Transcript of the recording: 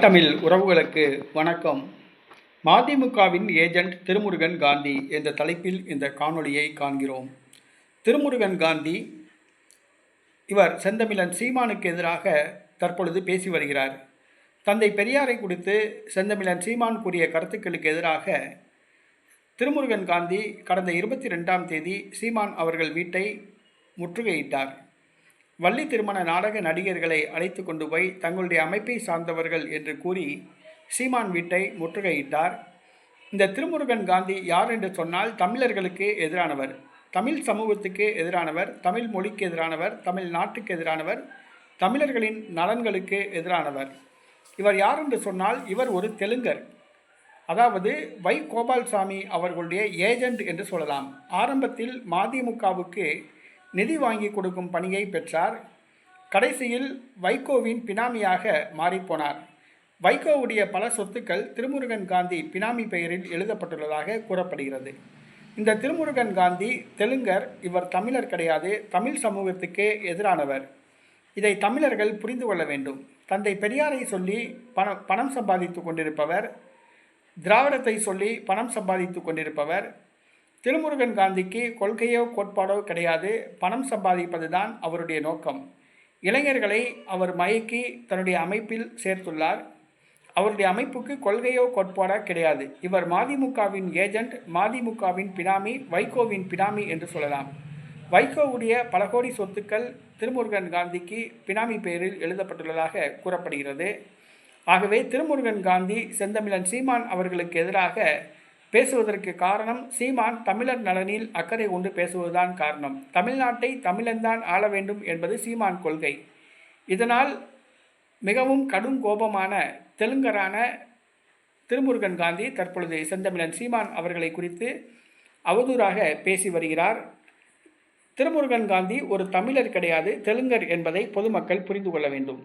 தமிழ் உறவுகளுக்கு வணக்கம். மதிமுகவின் ஏஜெண்ட் திருமுருகன் காந்தி என்ற தலைப்பில் இந்த காணொளியை காண்கிறோம். திருமுருகன் காந்தி இவர் செந்தமிழன் சீமானுக்கு எதிராக தற்பொழுது பேசி வருகிறார். தந்தை பெரியாரை குறித்து செந்தமிழன் சீமான் கூறிய கருத்துக்களுக்கு எதிராக திருமுருகன் காந்தி கடந்த இருபத்தி ரெண்டாம் தேதி சீமான் அவர்கள் வீட்டை முற்றுகையிட்டார். வள்ளி திருமண நாடக நடிகர்களை அழைத்து கொண்டு போய் தங்களுடைய அமைப்பை சார்ந்தவர்கள் என்று கூறி சீமான் வீட்டை முற்றுகையிட்டார். இந்த திருமுருகன் காந்தி யார் என்று சொன்னால் தமிழர்களுக்கு எதிரானவர் தமிழ் சமூகத்துக்கு எதிரானவர் தமிழ் மொழிக்கு எதிரானவர் தமிழ் நாட்டுக்கு எதிரானவர் தமிழர்களின் நலன்களுக்கு எதிரானவர். இவர் யார் என்று சொன்னால் இவர் ஒரு தெலுங்கர். அதாவது வை. கோபால்சாமி அவர்களுடைய ஏஜெண்ட் என்று சொல்லலாம். ஆரம்பத்தில் மதிமுகவுக்கு நிதி வாங்கி கொடுக்கும் பணியை பெற்றார். கடைசியில் வைகோவின் பினாமியாக மாறிப்போனார். வைகோவுடைய பல சொத்துக்கள் திருமுருகன் காந்தி பினாமி பெயரில் எழுதப்பட்டுள்ளதாக கூறப்படுகிறது. இந்த திருமுருகன் காந்தி தெலுங்கர் இவர் தமிழர் கிடையாது தமிழ் சமூகத்துக்கு எதிரானவர். இதை தமிழர்கள் புரிந்து கொள்ள வேண்டும். தந்தை பெரியாரை சொல்லி பணம் பணம் சம்பாதித்து கொண்டிருப்பவர் திராவிடத்தை சொல்லி பணம் சம்பாதித்து கொண்டிருப்பவர் திருமுருகன் காந்திக்கு கொள்கையோ கோட்பாடோ கிடையாது. பணம் சம்பாதிப்பது தான் அவருடைய நோக்கம். இளைஞர்களை அவர் மயக்கி தன்னுடைய அமைப்பில் சேர்த்துள்ளார். அவருடைய அமைப்புக்கு கொள்கையோ கோட்பாடோ கிடையாது. இவர் மதிமுகவின் ஏஜெண்ட் மதிமுகவின் பினாமி வைகோவின் பினாமி என்று சொல்லலாம். வைகோவுடைய பல கோடி சொத்துக்கள் திருமுருகன் காந்திக்கு பினாமி பெயரில் எழுதப்பட்டுள்ளதாக கூறப்படுகிறது. ஆகவே திருமுருகன் காந்தி செந்தமிழன் சீமான் அவர்களுக்கு எதிராக பேசுவதற்கு காரணம் சீமான் தமிழர் நலனில் அக்கறை கொண்டு பேசுவதுதான் காரணம். தமிழ்நாட்டை தமிழன்தான் ஆள வேண்டும் என்பது சீமான் கொள்கை. இதனால் மிகவும் கடும் கோபமான தெலுங்கரான திருமுருகன் காந்தி தற்பொழுது செந்தமிழன் சீமான் அவர்களை குறித்து அவதூறாக பேசி வருகிறார். திருமுருகன் காந்தி ஒரு தமிழர் கிடையாது தெலுங்கர் என்பதை பொதுமக்கள் புரிந்து கொள்ள வேண்டும்.